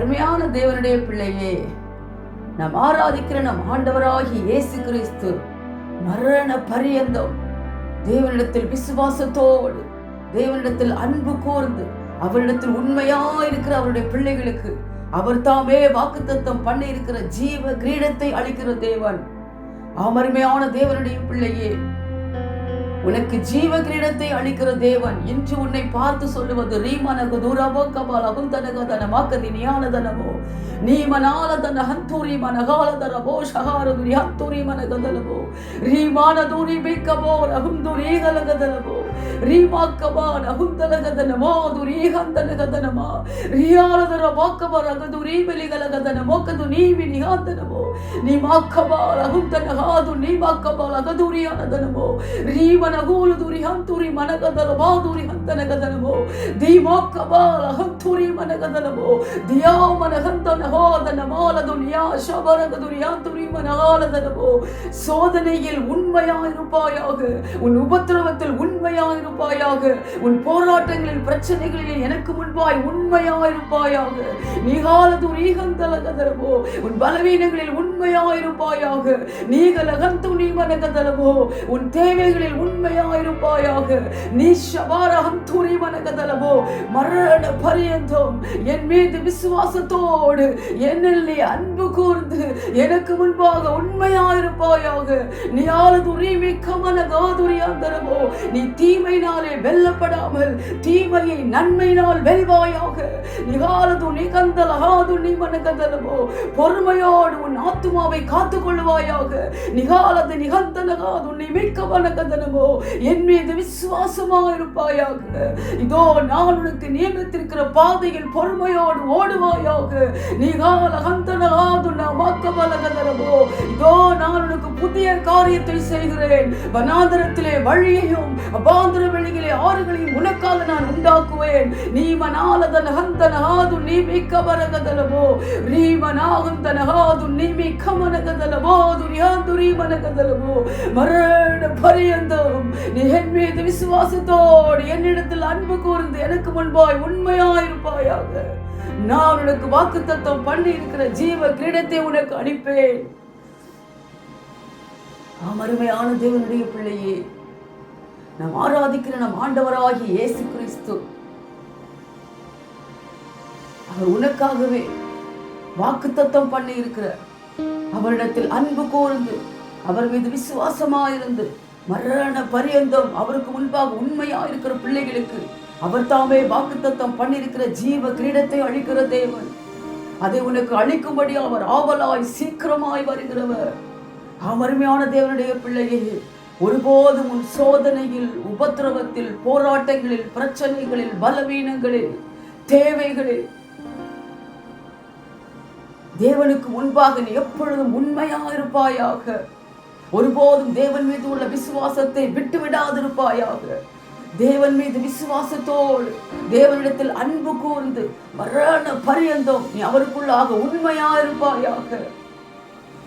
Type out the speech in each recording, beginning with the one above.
அருமையான தேவனுடைய பிள்ளையே நாம் ஆராதிக்கிற நம் ஆண்டவராகி இயேசு கிறிஸ்து மரண பரியந்தம். தேவனிடத்தில் விசுவாசத்தோடு தேவனிடத்தில் அன்பு கோர்ந்து அவரிடத்தில் உண்மையா இருக்கிற அவருடைய பிள்ளைகளுக்கு அவர் தாமே வாக்குத்தத்தம் பண்ணி இருக்கிற ஜீவ கிரீடத்தை அளிக்கிற தேவன். அமர்மையான தேவனுடைய பிள்ளையே உனக்கு ஜீவ கிரீடத்தை அளிக்கிற தேவன் இன்று உன்னை பார்த்து சொல்லுவது ரீமனகு தூரவோ கபால அகுந்தனக தன மாக்கதி நியானதனமோ நீ மனால தன ஹந்தூரி மனகால தனமோ ஷகாரதுரி ஹந்தூரி மனகதனமோ ரீமான தூரி பிக்கபோ ரகுந்துரி கலகதனமோ ரீமாக்கமான ஹுந்தலகதனமா துரி ஹந்தலகதனமா ரியாலதர மாக்கமா ரகது ரீபலிகலகதனமோ கது நீவி நிகாந்தனமோ நீ மாக்கமால ஹுந்தனகாது நீ மாக்கமால கதுரியானதனமோ ரீமனகூலு மனகதல ஹந்துரி ஹந்தன கதனமோ ஹந்தனகதனமோ தீமாக்கமால ஹந்துரி மனகதனமோ. தியா மனகந்தனகாதனமாலது நியா ஷபரகதுரியா துரி மனகாலதனமோ. சோதனையில் உண்மையாயிருப்பாயாக உன் உபத்திரவத்தில் உண்மையா உண்மையாயிருப்பாயாக. உன் போராட்டங்களில் பிரச்சனைகளில் எனக்கு முன்பாய் உண்மையாயிருப்பாயாக. நீகாலது ஈகந்தலகதரமோ உன் பலவீனங்களில் உண்மையாயிருப்பாயாக. நீகலகந்து நீ மனகதலமோ உன் தேவைகளில் உண்மையாயிருப்பாயாக. நீ ஷபாரகம் துரி மரண பரியந்தம் என் மீது விசுவாசத்தோடு என்னில் நீ அன்பு கூர்ந்து எனக்கு முன்பாக உண்மையாயிருப்பாயாக. நீ ஆளுதுரி மிக்கமன காதுரியாந்தரமோ நீ தீமையினாலே வெல்லப்படாமல் தீமையை நன்மையினால் வெல்வாயாக. நிகாலது நிகந்தல அகாது நீ மனகதலமோ பொறுமையோடு உன் ஆத்துமாவை காத்து கொள்வாயாக நிகாலது நிகந்தனகாது நீ மிக்க மனகதனமோ என் மீது விசுவாசமாக இருப்பாயாக. இதோ நான் உனக்கு நியமித்திருக்கிற பாதையில் பொறுமையோடு ஓடுவாயாக. நிகால ஹந்தனகாது நான் வாக்கபலகதனமோ இதோ நான் உனக்கு புதிய காரியத்தை செய்கிறேன் வனாந்தரத்திலே வழியையும் அபாந்தர வெளியிலே ஆறுகளையும் உனக்காக நான் உண்டாக்குவேன். நீ மனாலதன ஆது நீ மிக்க வரகதலமோ நீ மனாகுந்தனகாது நீ மிக்க மனகதலமோ துரியாந்துரி மனகதலமோ மரண பரியந்தம் நீ என் மீது விசுவாசத்தோடு என்னிடத்தில் அன்பு கூர்ந்து எனக்கு முன்பாய் உண்மையாயிருப்பாயாக. நான் உனக்கு வாக்குத்தத்தம் பண்ணி இருக்கிற ஜீவ கிரீடத்தை உனக்கு அளிப்பேன். நாம் அருமையான தேவனுடைய பிள்ளையே நாம் ஆராதிக்கிற நம் ஆண்டவராகிய இயேசு கிறிஸ்து. அவர் உனக்காகவே வாக்குத்தத்தம் பண்ணி இருக்கிற அவரிடத்தில் அன்பு கூர்ந்து அவர் மீது விசுவாசமாயிருந்து மரண பரியந்தம் அவருக்கு முன்பாக உண்மையா இருக்கிற பிள்ளைகளுக்கு அவர் தாமே வாக்குத்தத்தம் பண்ணியிருக்கிற ஜீவ கிரீடத்தை அழிக்கிற தேவன். அதை உனக்கு அழிக்கும்படி அவர் ஆவலாய் சீக்கிரமாய் வருகிறவர். அருமையான தேவனுடைய பிள்ளையே ஒருபோதும் உன் சோதனையில் உபத்திரவத்தில் போராட்டங்களில் பிரச்சனைகளில் பலவீனங்களில் தேவைகளில் தேவனுக்கு முன்பாக நீ எப்பொழுதும் உண்மையா இருப்பாயாக. ஒருபோதும் தேவன் மீது உள்ள விசுவாசத்தை விட்டு விடாதிருப்பாயாக. தேவன் மீது விசுவாசத்தோடு தேவனிடத்தில் அன்பு கூர்ந்து மரண பரியந்தம் நீ அவருக்குள்ளாக உண்மையா இருப்பாயாக.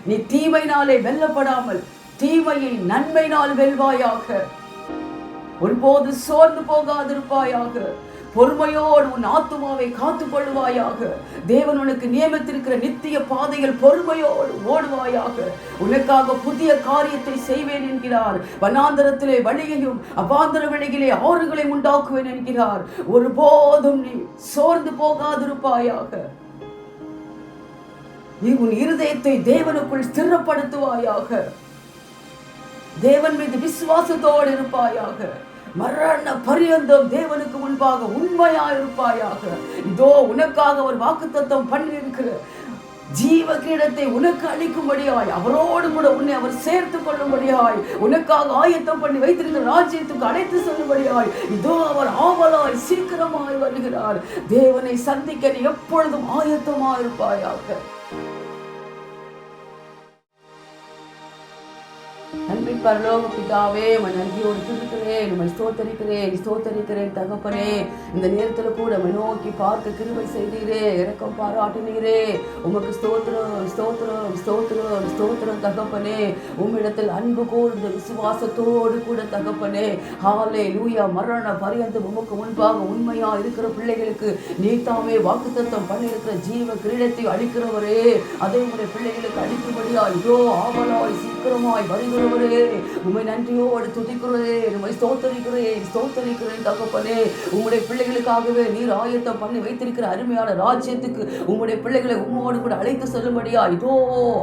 நீ தீமையினாலே வெல்லப்படாமல் தீமையை நன்மையினால் வெல்வாயாக. ஒருபோது சோர்ந்து போகாதிருப்பாயாக. பொறுமையோடு உன் ஆத்துமாவை காத்து கொள்வாயாக தேவன் உனக்கு நியமித்திருக்கிற நித்திய பாதையில் பொறுமையோடு ஓடுவாயாக. உனக்காக புதிய காரியத்தை செய்வேன் என்கிறார். வனாந்தரத்திலே வழியையும் அபாந்தர வழியிலே ஆறுகளை உண்டாக்குவேன் என்கிறார். ஒருபோதும் நீ சோர்ந்து போகாதிருப்பாயாக. உன் இருதயத்தை தேவனுக்குள் ஸ்திரப்படுத்துவாயாக. தேவன் மீது விசுவாசத்தோடு இருப்பாயாக. மரண பரியந்தம் தேவனுக்கு முன்பாக உண்மையா இருப்பாயாக இதோ உனக்காக ஒரு வாக்குத்தத்தம் பண்ணியிருக்கிற ஜீவ கிரீடத்தை உனக்கு அளிக்கும்படியாய் அவரோடு கூட உன்னை அவர் சேர்த்து கொள்ளும்படியாய் உனக்காக ஆயத்தம் பண்ணி வைத்திருக்கிற ராஜ்யத்துக்கு அழைத்து செல்லும்படியாய் இதோ அவர் ஆவலாய் சீக்கிரமாய் வருகிறார். தேவனை சந்திக்க நீ எப்பொழுதும் ஆயத்தமாய் அன்பின் பரலோக பிதாவே உம்மை நன்றியோடு துதிக்கிறேன் உம்மை ஸ்தோத்தரிக்கிறேன் ஸ்தோத்தரிக்கிறேன் தகப்பனே இந்த நேரத்தில் கூட உம்மை நோக்கி பார்க்க கிருமை செய்தீரே இறக்கம் பாராட்டினீரே உமக்கு ஸ்தோத்திரம் ஸ்தோத்திரம் ஸ்தோத்திரம் ஸ்தோத்திரம் தகப்பனே உம்மிடத்தில் அன்பு கூர்ந்து விசுவாசத்தோடு கூட தகப்பனே ஹாலே லூயா மரண பரியந்தம் உமக்கு முன்பாக உண்மையா இருக்கிற பிள்ளைகளுக்கு நீத்தாமே தாமே வாக்குத்தத்தம் பண்ணியிருக்கிற ஜீவ கிரீடத்தை அளிக்கிறவரே அதை உங்களுடைய பிள்ளைகளுக்கு அளிக்கும்படியா ஐயோ ஆவலாய் சீக்கிரமாய் வருகிறவரே உண்மை நன்றியோடு துதிக்கிறேன் உண்மை ஸ்தோத்தரிக்கிறேன் ஸ்தோத்தரிக்கிறேன் தகப்பனே. உங்களுடைய பிள்ளைகளுக்காகவே நீர் ஆயத்தம் பண்ணி வைத்திருக்கிற அருமையான ராஜ்யத்துக்கு உங்களுடைய பிள்ளைகளை உம்மோடு கூட அழைத்து செல்லும்படியா இதோ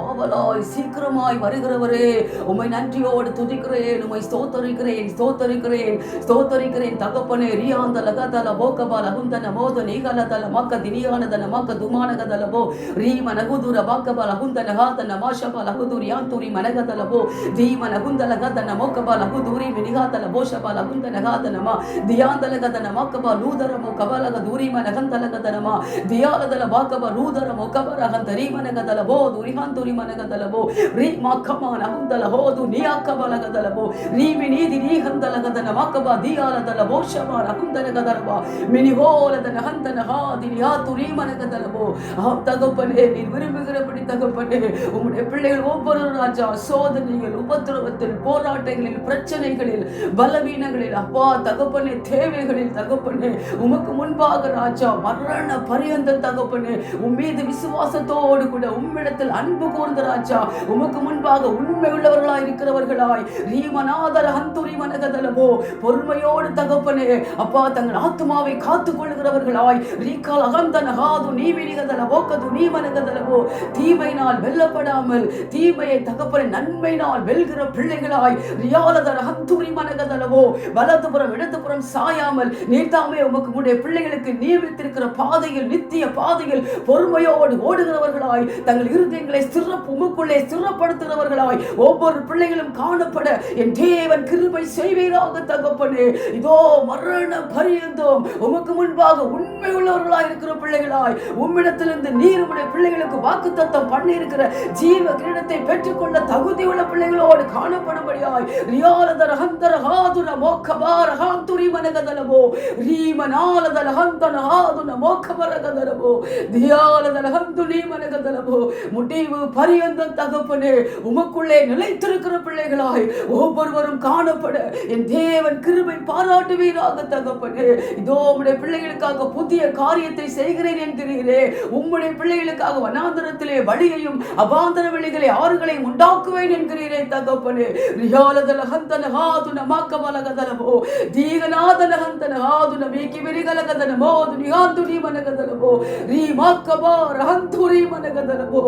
ஆவலாய் சீக்கிரமாய் வருகிறவரே. உண்மை நன்றியோடு துதிக்கிறேன் உண்மை ஸ்தோத்தரிக்கிறேன் ஸ்தோத்தரிக்கிறேன் ஸ்தோத்தரிக்கிறேன் தகப்பனே. ரியாந்த லகதல போகபா அகுந்தன மோத நீகலதல மக்க தினியானதன மக்க துமானகதல போ. ரீம நகுதுர பாக்கப அகுந்தன ஹாதன மாஷப அகுதுரியான் துரி மனகத போ தீம நகுந்தல கதன மோக்கப லகுதுரி மினிகாதல போஷப லகுந்தன ஹாதன மா தியாந்தல கதன மக்கப லூதர மோ கபலக தூரி மனகந்தல கதன மா தியாலதல பாக்கப லூதர மோ கபர ஹந்தரி மனகதல போ துரிஹாந்துரி மனகதல போ ರೀ ಮಕ್ಕಮ ನಹುಂದಲ ಹೋದು ನಿಯಾಕಬಲ ಗದಲಬೋ ರೀಮಿ ನೀದಿ ನೀಹಂದಲ ಗದನ ಮಕ್ಕಬ ದಿಯಾಲದಲ ಬೋಷಮ ನಹುಂದನ ಗದಲಬ மினி ஹோலதன ஹந்தன ஹாதி யாத்து ரீமன கதலபோ ஆம் தகப்பனே நீ விரும்புகிறபடி தகப்பனே உம்முடைய பிள்ளைகள் ஒவ்வொரு ராஜா சோதனைகள் உபத்திரவத்தில் போராட்டங்களில் பிரச்சனைகளில் பலவீனங்களில் அப்பா தகப்பனே தேவைகளில் தகப்பனே உமக்கு முன்பாக ராஜா மரண பரியந்த தகப்பனே உம் மீது விசுவாசத்தோடு கூட உம்மிடத்தில் அன்பு கூர்ந்த ராஜா உமக்கு முன்பாக உண்மை உள்ளவர்களாய் இருக்கிறவர்களாய் ரீமநாதர ஹந்துரி மனகதலமோ பொறுமையோடு தகப்பனே அப்பா தங்கள் ஆத்மாவை காத்துக் கொள்கிறவர்களாய் ரீகால் அகந்தன நீ விரிகதல போக்கது நீ மனகதலமோ தீமையினால் வெல்லப்படாமல் தீமையை தகப்பனை நன்மையினால் வெல்கிற பிள்ளைகளாய். ரியாலதர ஹந்துரி மனகதலமோ வலதுபுறம் இடதுபுறம் சாயாமல் நீர்தாமே உமக்கு உடைய பிள்ளைகளுக்கு நியமித்திருக்கிற பாதையில் நித்திய பாதையில் பொறுமையோடு ஓடுகிறவர்களாய் தங்கள் இருதயங்களை சிறப்பு உமக்குள்ளே சிறப்படுத்துகிறவர்களாய் ஒவ்வொரு பிள்ளைகளும் காணப்பட என் தேவன் கிருபை செய்வீராக தகப்பனே. இதோ மரண பரியந்தோம். உமக்கு முன்பாக உண்மை உள்ளவர்களாய் இருக்கிற பிள்ளைகளாய் உம்மிடத்திலிருந்து நீர் உடைய பிள்ளைகளுக்கு வாக்குத்தத்தம் பண்ணி இருக்கிற ஜீவ கிரீடத்தை பெற்றுக்கொள்ள தகுதி உள்ள பிள்ளைகளோடு காணப்படும்படியாய். ரியாலதர ஹந்தர ஹாதுர மோக்கபார ஹாந்துரி மனகதலமோ ரீமனாலதல ஹந்தன ஹாதுன மோக்கபரகதலமோ தியாலதல ஹந்துனி மனகதலமோ முடிவு பரியந்தம் தகப்பனே உமக்குள்ளே நிலைத்திருக்கிற பிள்ளைகளாய் ஒவ்வொருவரும் காணப்பட. என் தேவன் கிருபை பாராட்டுவீராக தகப்பனே. இதோ உம்முடைய பிள்ளைகளுக்காக புதிய காரியத்தை செய்கிறேன் என்கிறீரே. உம்முடைய பிள்ளைகளுக்காக வனாந்தரத்திலே வழியையும் அபாந்தர வழிகளை ஆறுகளையும் உண்டாக்குவேன் என்கிறீரே தகப்பனே ரியாலதல ஹந்தன ஹாதுன மாக்கபலகதலமோ தீகநாதன ஹந்தன ஹாதுன மீக்கி விரிகலகதன மோது நிகாந்துனி மனகதலமோ ரீ மாக்கபா ரஹந்துரி மனகதலமோ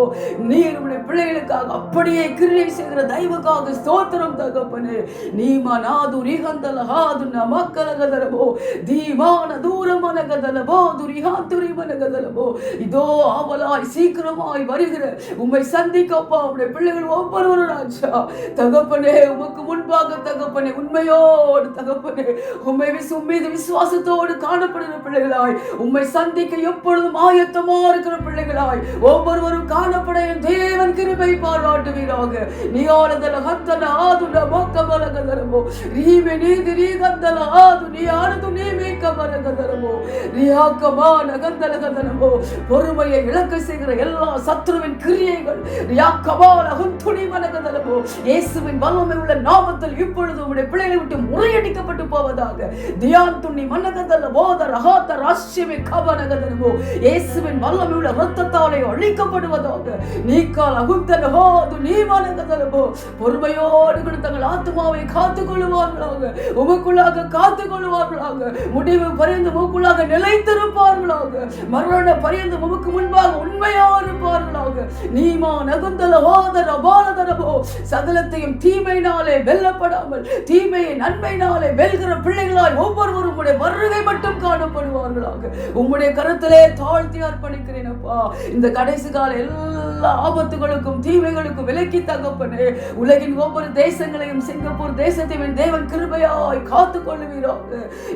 நீர் உடைய பிள்ளைகளுக்காக அப்படியே கிரியை செய்கிற தெய்வக்காக ஸ்தோத்திரம் தகப்பனே நீமா நாது ரிகந்தல ஹாதுன மக்கலகதலமோ தீமான தூரமனகதலமோ துரிஹாந்துரி மனகதலமோ இதோ ஆவலாய் சீக்கிரமாய் வருகிற உம்மை சந்திக்கப்பா உடைய பிள்ளைகள் ஒவ்வொருவரும் ராஜா தகப்பனே உமக்கு முன்பாக தகப்பனே உண்மையோடு தகப்பனே உண்மை விசு விசுவாசத்தோடு காணப்படுகிற பிள்ளைகளாய் உண்மை சந்திக்க எப்பொழுதும் ஆயத்தமா இருக்கிற பிள்ளைகளாய் ஒவ்வொருவரும் காணப்பட என் தேவன் கிருபை பாராட்டுவீராக. நீயானதல ஹந்தன ஆதுன மோக்கபலகதரமோ ரீமே நீதி ரீகந்தல ஆது நீ ஆனது நீ மீக்கபலகதரமோ நகந்தல கந்தலகதனமோ பொறுமையை இழக்க செய்கிற எல்லா சத்ருவின் கிரியைகள் ரியாக்கமான துணி மனகதலமோ இயேசுவின் வல்லமை உள்ள நாமத்தில் இப்பொழுது உடைய பிள்ளைகளை விட்டு முறையடிக்கப்பட்டு போவதாக. தியான் துணி மன்னகதல போத ரகாத்த ராஷ்யமே கபனகதலமோ இயேசுவின் வல்லமை உள்ள ரத்தத்தாலே அழிக்கப்படுவதாக. நீக்கால் அகுத்தன ஹோது நீ மனகதலமோ பொறுமையோடு கூட தங்கள் ஆத்மாவை காத்துக் கொள்வார்களாக உமக்குள்ளாக காத்துக் கொள்வார்களாக முடிவு பரிந்து உமக்குள்ளாக நிலைத்திருப்பார்களாக. மரண பரிந்து உமக்கு முன்பாக உண்மையாக இருப்பார்களாக. நீமா நகுந்தல ஹோதர பாலதரபோ சகலத்தையும் தீமையினாலே வெல்லப்படாமல் தீமையை நன்மையினாலே வெல்கிற பிள்ளைகளாய் ஒவ்வொருவரும் உடைய வருகை மட்டும் காணப்படுவார்களாக. உம்முடைய கருத்திலே தாழ்த்தி அர்ப்பணிக்கிறேன் அப்பா. இந்த கடைசி கால எல்லா ஆபத்துகளுக்கும் தீமைகளுக்கும் விலக்கி தகப்பனே. உலகின் ஒவ்வொரு தேசங்களையும் சிங்கப்பூர் தேசத்தையும் தேவன் கிருபையாய் காத்து கொள்ளுவீராக.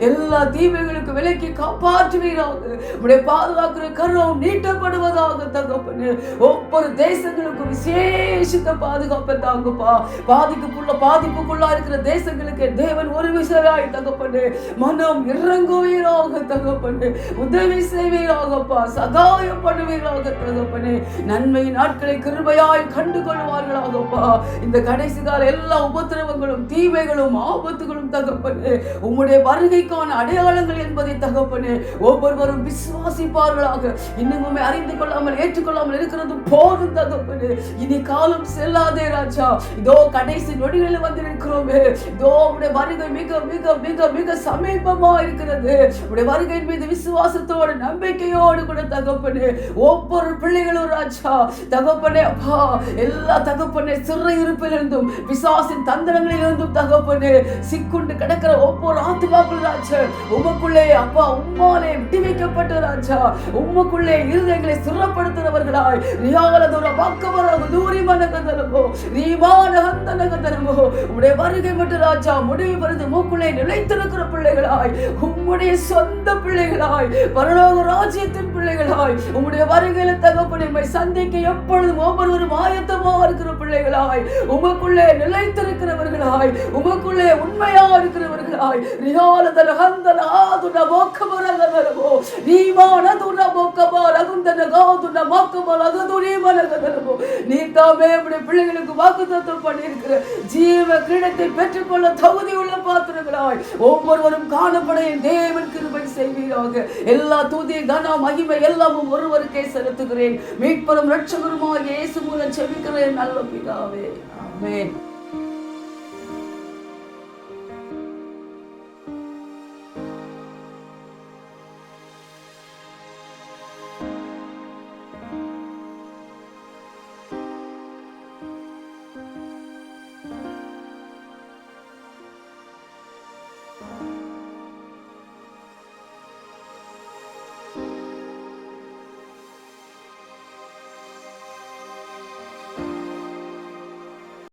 எல்லா தீமைகளுக்கும் விலக்கி காப்பாற்றுவீராக. உடைய பாதுகாக்கிற கரம் நீட்டப்படுவதாக தகப்பனே. ஒவ்வொரு தேசங்களுக்கும் விசேஷித்த பாதுகாப்பு கிருப தாங்குப்பா பாதிக்குள்ள பாதிப்புக்குள்ளா இருக்கிற தேசங்களுக்கு தேவன் ஒரு விசராய் தகப்பனே. மனம் இறங்குவீராக தகப்பனே. உதவி செய்வீராகப்பா. சகாயம் பண்ணுவீராக தகப்பனே. நன்மை நாட்களை கிருபையாய் கண்டு கொள்வார்களாகப்பா இந்த கடைசி கால எல்லா உபத்திரவங்களும் தீமைகளும் ஆபத்துகளும் தகப்பனே. உம்முடைய வருகைக்கான அடையாளங்கள் என்பதை தகப்பனே. ஒவ்வொருவரும் விசுவாசிப்பார்களாக. இன்னுமே அறிந்து கொள்ளாமல் ஏற்றுக்கொள்ளாமல் இருக்கிறது போதும் தகப்பனே. இனி காலம் செல்லாதே ராஜா இதோ கடைசி நொடிகளில் வந்திருக்கிறோமே இதோ உடைய வருகை மிக மிக மிக மிக சமீபமா இருக்கிறது. உடைய வருகையின் மீது விசுவாசத்தோடு நம்பிக்கையோடு கூட தகப்பனே ஒவ்வொரு பிள்ளைகளும் ராஜா தகப்பனே அப்பா எல்லா தகப்பனே சிறை இருப்பிலிருந்தும் விசுவாசின் தந்திரங்களிலிருந்தும் தகப்பனே சிக்குண்டு கிடக்கிற ஒவ்வொரு ஆத்துமாக்கள் ராஜா உமக்குள்ளே அப்பா உம்மாலே விட்டு வைக்கப்பட்ட ராஜா உமக்குள்ளே இருதயங்களை சிறப்படுத்துறவர்களாய் ரியாலதோட வாக்கவராக தூரி மனகதனமோ ஹந்தனகதனமோ உடைய வருகை மட்டும் ராஜா முடிவு வருது மூக்குள்ளே நிலைத்திருக்கிற பிள்ளைகளாய். உம்முடைய சொந்த பிள்ளைகளாய். பரலோக ராஜ்யத்தின் பிள்ளைகளாய். உம்முடைய வருகையில தகப்பனை சந்திக்க எப்பொழுதும் ஒவ்வொருவரும் ஆயத்தமா இருக்கிற பிள்ளைகளாய். உமக்குள்ளே நிலைத்திருக்கிறவர்களாய். உமக்குள்ளே உண்மையா இருக்கிறவர்களாய். ரியாலதன ஹந்தன ஆதுன மோக்கமரகதனமோ ரீமான துன மோக்கமா ரகுந்தன காதுன மோக்கமா ரகதுரி மனகதனமோ நீ தாமே உடைய பிள்ளைகளுக்கு வாக்குத்தத்தம் பண்ணியிருக்கிற ஜீவ கிரீடத்தை பெற்றுக்கொள்ள தகுதி உள்ள பாத்திரங்களாய். ஒவ்வொருவரும் காணப்பட தேவன் கிருபை செய்வீராக. எல்லா தூதிய கன மகிமை எல்லாமும் ஒருவருக்கே செலுத்துகிறேன். மீட்பரும் ரட்சகருமாக இயேசு மூலம் செபிக்கிறேன். நல்ல பிதாவே. ஆமேன்.